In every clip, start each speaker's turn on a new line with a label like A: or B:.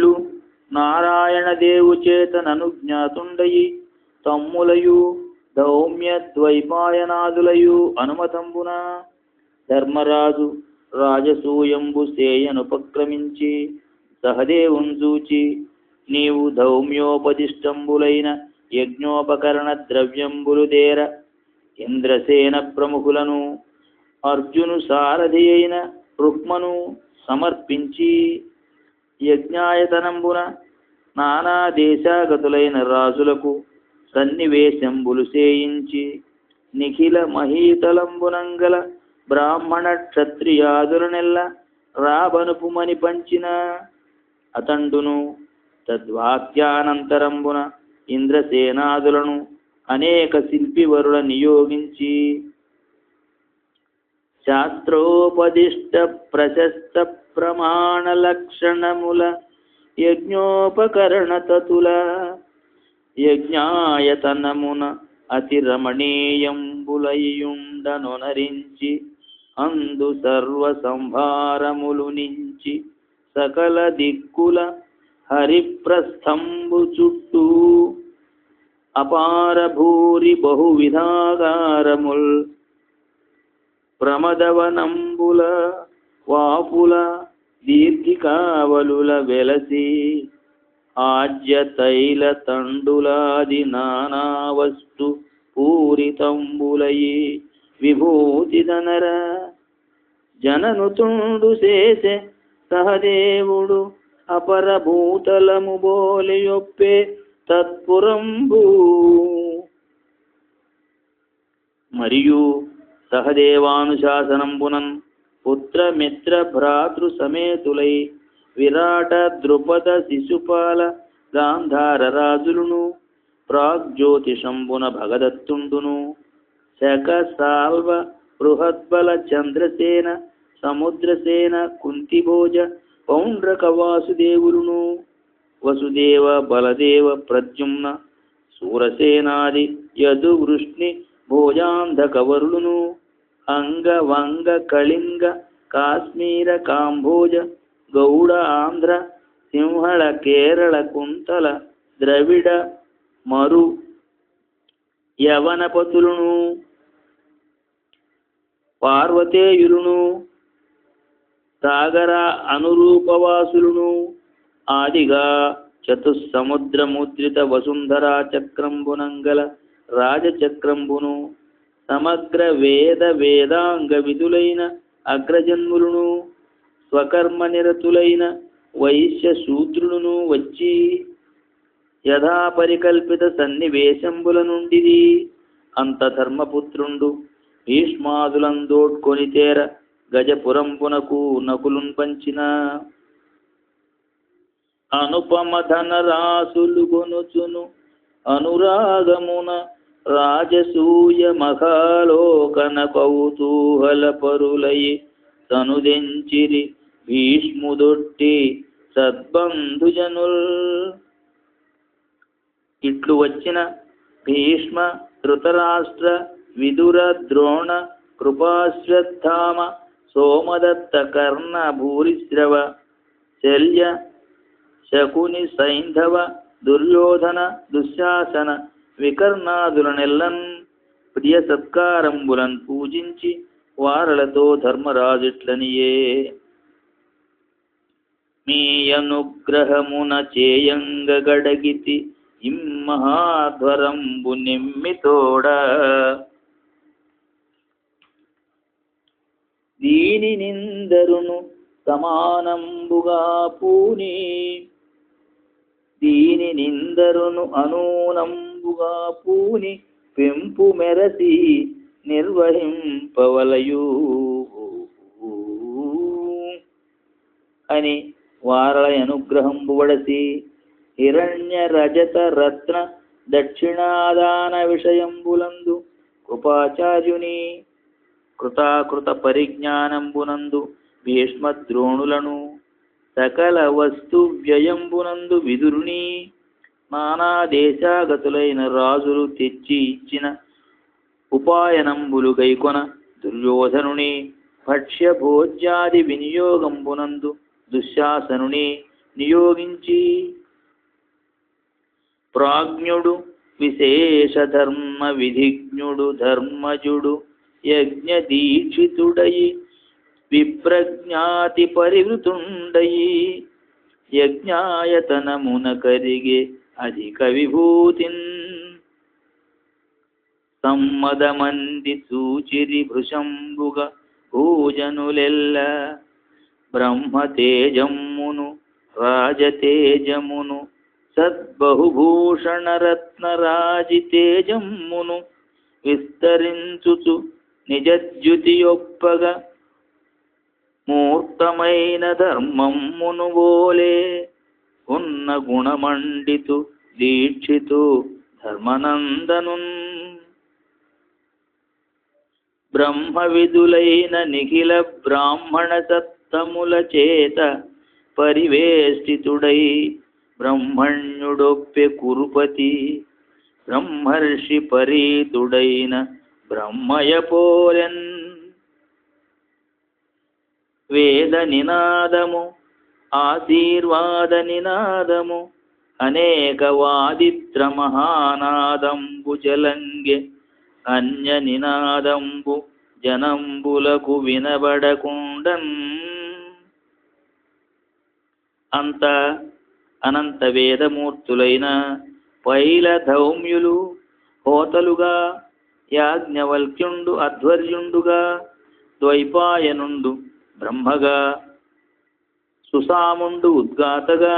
A: ఇట్లు నారాయణ దేవు జ్ఞాతుండయి. తమ్ములయు దౌమ్య ద్వైపాయనాదులయు అనుమతంబున. ధర్మరాజు రాజసూయంబు సేయనుపక్రమించి సహదేవున్ చూచి నీవు ధౌమ్యోపదిష్టంబులైన యజ్ఞోపకరణ ద్రవ్యంబులు దేర ఇంద్రసేన ప్రముఖులను అర్జును సారథి అయిన రుక్మను సమర్పించి యజ్ఞాయతనంబున నానా దేశాగతులైన రాజులకు సన్నివేశంబులు సేయించి నిఖిల మహీతలంబునంగల బ్రాహ్మణ క్షత్రియాదులనెల్ల రాబనుపుమని పంచిన అతండును తద్వాక్యానంతరంబున ఇంద్రసేనాదులను అనేక శిల్పివరుల నియోగించి శాస్త్రోపదిష్ట ప్రశస్త ప్రమాణ లక్షణముల యజ్ఞోపకరణ తతుల యజ్ఞాయతనమున అతి రమణీయంబులయ్యుండనొనరించి అందు సర్వ సంభారములు నుంచి సకల దిక్కుల హరిప్రస్థంబు చుట్టూ అపార భూరి బహువిధాగారముల్ ప్రమదవనంబుల వాపుల దీర్ఘికావలుల వెలసి ఆజ్య తైల తండులాది నానా వస్తు పూరితంబులయి విభూతిదనర జననుతుండు చేసే సహదేవుడు అపరభూతలము బోలియొప్పే తత్పురంబు మరియు సహదేవానుశాసనంబునన్ పుత్రమిత్ర భ్రాతృ సమేతులై విరాట ద్రుపద శిశుపాల గాంధార రాజులును ప్రాగ్జ్యోతిషంబున భగదత్తుండును. శక సాల్వ బృహద్బల చంద్రసేన సముద్రసేన కుంతిభోజ పౌండ్రక వాసుదేవులును వసుదేవ బలదేవ ప్రద్యుమ్న సూరసేనాది యదు వృష్ణి భోజాంధకవరులును. అంగ వంగ కళింగ కాశ్మీర కాంభోజ గౌడ ఆంధ్ర సింహళ కేరళ కుంతల ద్రవిడ మరు యవనపతులను పార్వతేయులును సాగర అనురూపవాసులును ఆదిగా చతుస్సముద్రముద్రిత వసుంధరా చక్రంబునంగల రాజచక్రంబును సమగ్ర వేద వేదాంగ విధులైన అగ్రజన్ములను స్వకర్మ నిరతులైన వైశ్య శూద్రులను వచ్చి యథాపరికల్పిత సన్నివేశంబుల నుండిది అంత ధర్మపుత్రుండు భీష్మాదులందోడ్కొని తేర గజపురంపునకు నకులున్ పంచిన. అనుపమధన రాసులు కొనుచును అనురాగమున రాజసూయ మహాలోకన కౌతూహల పరులై తనుదెంచిరి భీష్ముదొట్టి సద్బంధుజనుల్. ఇట్లు వచ్చిన భీష్మ ధృతరాష్ట్ర విదుర ద్రోణ కృపాశ్వత్థామ సోమదత్త కర్ణ భూరిశ్రవ శల్య శకుని సైంధవ దుర్యోధన దుశ్శాసన వికర్ణాదులనెల్లన్ ప్రియ సత్కారంబులన్ పూజించి వారలతో ధర్మరాజుట్లనియే. మీ అనుగ్రహమున చేయంగ గడగితి ఇమ్మహాధ్వరంబు నిమ్మితోడ దీని నిందరును సమానంబుగా పూని దీని నిందరును రంగుగా పూని పెంపు మెరసి నిర్వహింపవలయు. అని వారల అనుగ్రహంబు వడసి హిరణ్య రజత రత్న దక్షిణాదాన విషయంబులందు కృపాచార్యుని కృతాకృత పరిజ్ఞానంబునందు భీష్మద్రోణులను సకల వస్తు వ్యయంబునందు విదురుని నానా దేశాగతులైన రాజులు తెచ్చి ఇచ్చిన ఉపాయనంబులు గైకొన దుర్యోధనుని భక్ష్య భోజ్యాది వినియోగంబునందు దుశ్శాసనుని నియోగించి ప్రాజ్ఞుడు విశేష ధర్మ విధిజ్ఞుడు ధర్మజుడు యజ్ఞ దీక్షితుడయి విప్రజ్ఞాతి పరివృతుండయి యజ్ఞాయతనమున కరిగే అధిక విభూతిన్ సమ్మదమంది సూచిరి భృశంబుగ పూజనులెల్ల బ్రహ్మతేజమ్మును రాజతేజమును సద్బహుభూషణరత్నరాజితేజమ్మును విస్తరించుచు నిజద్యుతియొప్పగా మూర్తమైన ధర్మమ్మును బోలే ఉన్న గుణమండితు దీక్షితు ధర్మనందనున్. బ్రహ్మ విధులైన నిఖిల బ్రాహ్మణ సత్తముల చేత పరివేష్టితుడై బ్రహ్మణ్యుడొప్పె కురుపతి బ్రహ్మర్షి పరీతుడైన బ్రహ్మయ పోలెన్ వేద నినాదము ఆశీర్వాద నినాదము. అనేక వాదిత్ర మహానాదంబు జలంగే. అన్య నినాదంబు జనంబులకు వినబడకుండన్. అంత అనంత వేదమూర్తులైన పైల ధౌమ్యులు హోతలుగా యాజ్ఞవల్క్యుండు అధ్వర్యుండుగా ద్వైపాయనుండు బ్రహ్మగా సుసాముండు ఉద్గాతగా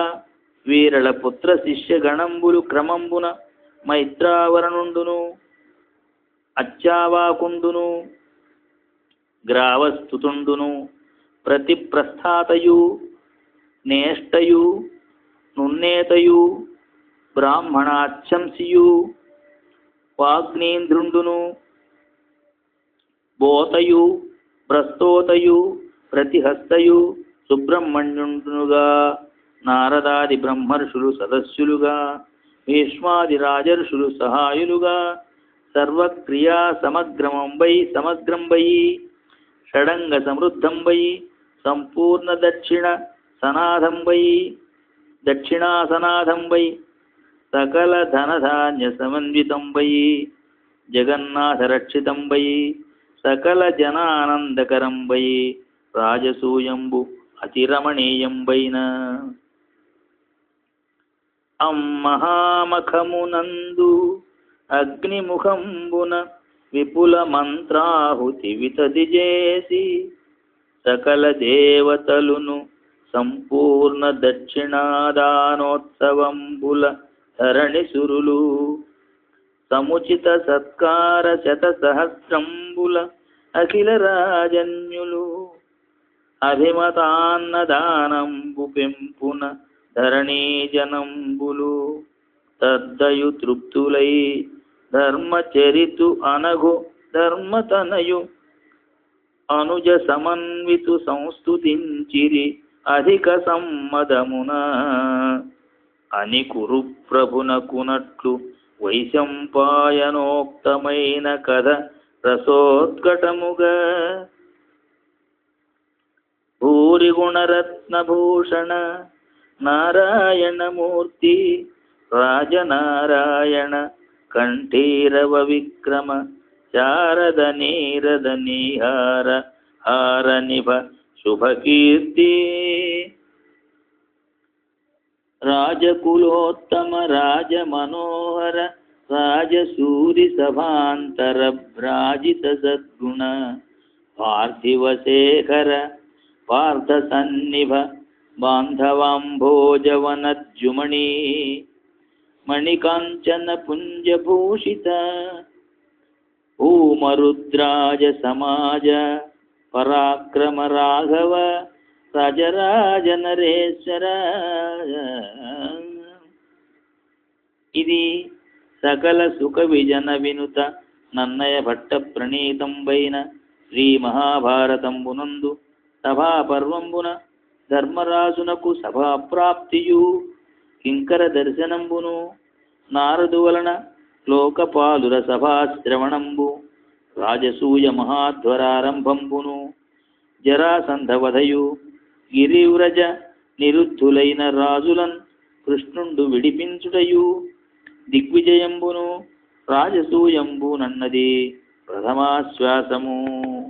A: వీరల పుత్ర శిష్య గణంబులు క్రమంబున మైత్రావరణుండును అచ్చావాకుండును గ్రావస్థుతుండును ప్రతి ప్రస్థాతయు నేష్టయు నున్నేతయు బ్రాహ్మణాచంసియు వాగ్నేంద్రుండును బోతయు ప్రస్తోతయు ప్రతిహస్తయు సుబ్రహ్మణ్యుండునుగా నారదాది బ్రహ్మర్షులు సదస్సులుగా భీష్మాది రాజర్షులు సహాయులుగా సర్వక్రియా సమగ్రమంబై సమగ్రంబై షడంగ సమృద్ధంబై సంపూర్ణ దక్షిణ సనాథంబై దక్షిణాసనాథంబై సకల ధనధాన్య సమన్వితంబై జగన్నాథరక్షితంబై సకల జనానందకరంబై రాజసూయంబు అతిరమణీయంబైన. అమ్మహామఖమునందు అగ్నిముఖంబున విపుల మంత్రాహుతి వితది చేసి సకల దేవతలును సంపూర్ణ దక్షిణాదానోత్సవంబుల ధరణి సురులు సముచిత సత్కార శత సహస్రంబుల అఖిల రాజన్యులు అభిమతాన్నదానంబు పెంపున ధరణీజనంబులు తద్దయు తృప్తులై ధర్మచరితు అనగు ధర్మతనయు అనుజ సమన్వితు సంస్థుతించిరి అధిక సమ్మదమున. అని కురు ప్రభునకునట్లు వైశంపాయనోక్తమైన కథ రసోత్కటముగా गुणरत्न भूषण नारायण मूर्ति राजनारायण कंठीरव विक्रम शारदनीरदनीहार हारनिभ शुभकीर्ति। राजकुलोत्तम राजमनोहर राजसूरिसभान्तरभ्राजितसद्गुण पार्थिवशेखर రాజ మనోహర రాజసూరి సభాంతర భ్రాజిత సద్గుణ పార్థివ శేఖర పార్థ సన్నిభ బాంధవాంభోజవనజ్జుమణి మణికాంచన పుంజభూషిత భూమరుద్రాజ సమాజ పరాక్రమ రాఘవ రాజరాజ నరేశ్వర ఇది సకల సుఖ విజన వినుత నన్నయ భట్ట ప్రణీతంబైన శ్రీ మహాభారతంబునందు సభాపర్వంబున ధర్మరాజునకు సభాప్రాప్తియు. కింకర దర్శనంబును నారదు వలన లోకపాలుర సభాశ్రవణంబు. రాజసూయ మహాధ్వరారంభంబును జరాసంధవధయు. గిరివ్రజ నిరుద్ధులైన రాజులన్ కృష్ణుండు విడిపించుటయు. దిగ్విజయంబును రాజసూయంబు నన్నది ప్రథమాశ్వాసము.